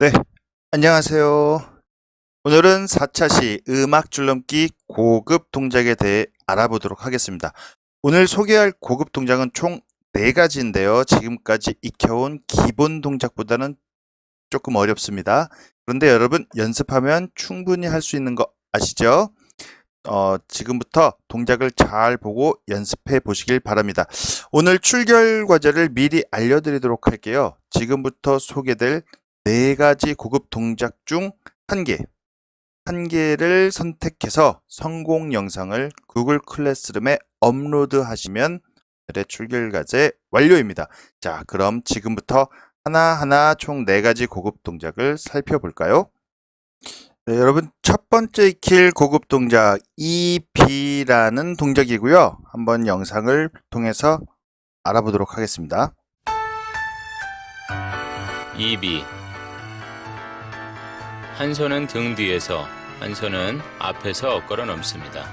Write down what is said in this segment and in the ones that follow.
네, 안녕하세요. 오늘은 4차시 음악 줄넘기 고급 동작에 대해 알아보도록 하겠습니다. 오늘 소개할 고급 동작은 총 4가지인데요. 지금까지 익혀온 기본 동작보다는 조금 어렵습니다. 그런데 여러분 연습하면 충분히 할 수 있는 거 아시죠? 어, 지금부터 동작을 잘 보고 연습해 보시길 바랍니다. 오늘 출결 과제를 미리 알려드리도록 할게요. 지금부터 소개될 네 가지 고급 동작 중 한 개, 한 개를 선택해서 성공 영상을 구글 클래스룸에 업로드 하시면 오늘의 출결 과제 완료입니다. 자, 그럼 지금부터 하나하나 총 네 가지 고급 동작을 살펴볼까요? 네, 여러분 첫 번째 익힐 고급 동작 EB라는 동작이고요. 한번 영상을 통해서 알아보도록 하겠습니다. 2B 한 손은 등 뒤에서 한 손은 앞에서 걸어 넘습니다.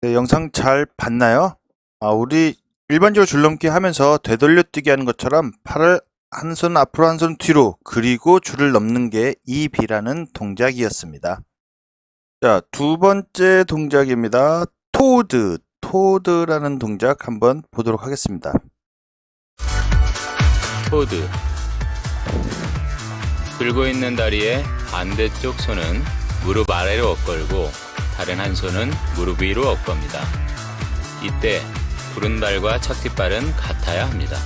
네, 영상 잘 봤나요? 아, 우리 일반적으로 줄넘기 하면서 되돌려뛰기 하는 것처럼 팔을 한 손 앞으로 한 손 뒤로 그리고 줄을 넘는 게이 비라는 동작이었습니다. 자, 두 번째 동작입니다. 토드, 토드라는 동작 한번 보도록 하겠습니다. 토드 들고 있는 다리의 반대쪽 손은 무릎 아래로 엇걸고 다른 한 손은 무릎 위로 엇겁니다. 이때 부른발과 착뒷발은 같아야 합니다.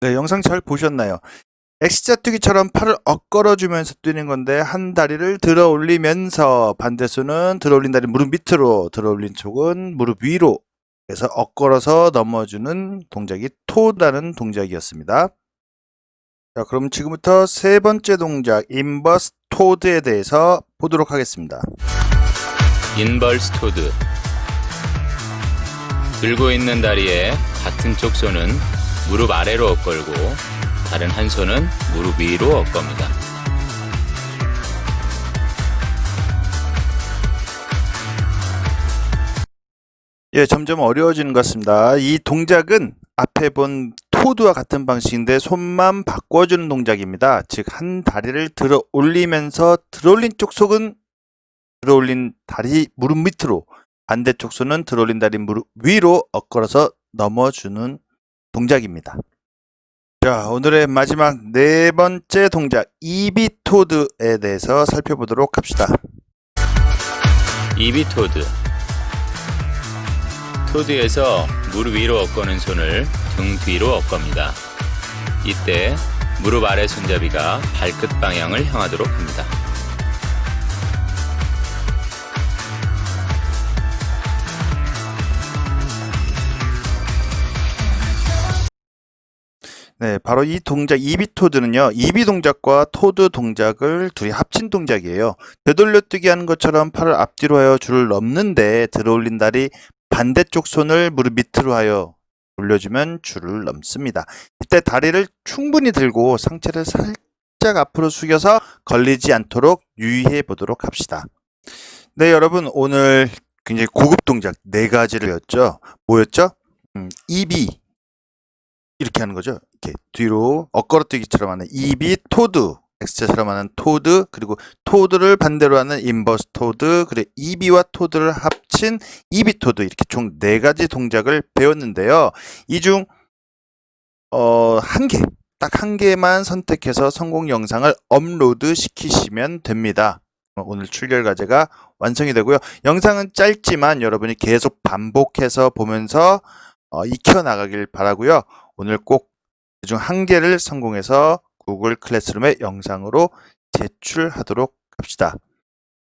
네, 영상 잘 보셨나요? X자 뛰기처럼 팔을 엇걸어주면서 뛰는 건데 한 다리를 들어 올리면서 반대 손은 들어 올린 다리 무릎 밑으로 들어 올린 쪽은 무릎 위로 그래서 엇걸어서 넘어주는 동작이 토다는 동작이었습니다. 자, 그럼 지금부터 세 번째 동작 인버스 토드에 대해서 보도록 하겠습니다. 인벌스 토드 들고 있는 다리의 같은 쪽 손은 무릎 아래로 엇걸고 다른 한 손은 무릎 위로 엇겁니다. 예, 점점 어려워지는 것 같습니다. 이 동작은 앞에 본 토드와 같은 방식인데 손만 바꿔주는 동작입니다. 즉, 한 다리를 들어 올리면서 들어 올린 쪽 속은 들어 올린 다리 무릎 밑으로, 반대쪽 손은 들어 올린 다리 무릎 위로 엇걸어서 넘어주는 동작입니다. 자, 오늘의 마지막 네 번째 동작, 이비 토드에 대해서 살펴보도록 합시다. 이비 토드 토드에서 무릎 위로 엇거는 손을 등 뒤로 엇겁니다. 이때 무릎 아래 손잡이가 발끝 방향을 향하도록 합니다. 네, 바로 이 동작 이비 토드는요. 이비 동작과 토드 동작을 둘이 합친 동작이에요. 되돌려뛰기 하는 것처럼 팔을 앞뒤로 하여 줄을 넘는데 들어올린 다리 반대쪽 손을 무릎 밑으로 하여 올려주면 줄을 넘습니다. 이때 다리를 충분히 들고 상체를 살짝 앞으로 숙여서 걸리지 않도록 유의해 보도록 합시다. 네, 여러분 오늘 굉장히 고급 동작 네 가지를 였죠. 뭐였죠? 음, 이비 이렇게 하는 거죠. 이렇게 뒤로 엇걸어뛰기처럼 하는 이비 토드, X자처럼 하는 토드, 그리고 토드를 반대로 하는 인버스 토드, 그리고 이비와 토드를 합친 이비 토드 이렇게 총 네 가지 동작을 배웠는데요. 이중 어, 한 개, 딱 한 개만 선택해서 성공 영상을 업로드 시키시면 됩니다. 어, 오늘 출결 과제가 완성이 되고요. 영상은 짧지만 여러분이 계속 반복해서 보면서 어, 익혀 나가길 바라고요. 오늘 꼭 그중 한 개를 성공해서 구글 클래스룸에 영상으로 제출하도록 합시다.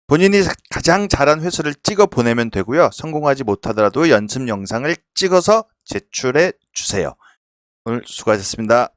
본인이 가장 잘한 회수를 찍어 보내면 되고요. 성공하지 못하더라도 연습 영상을 찍어서 제출해 주세요. 오늘 수고하셨습니다.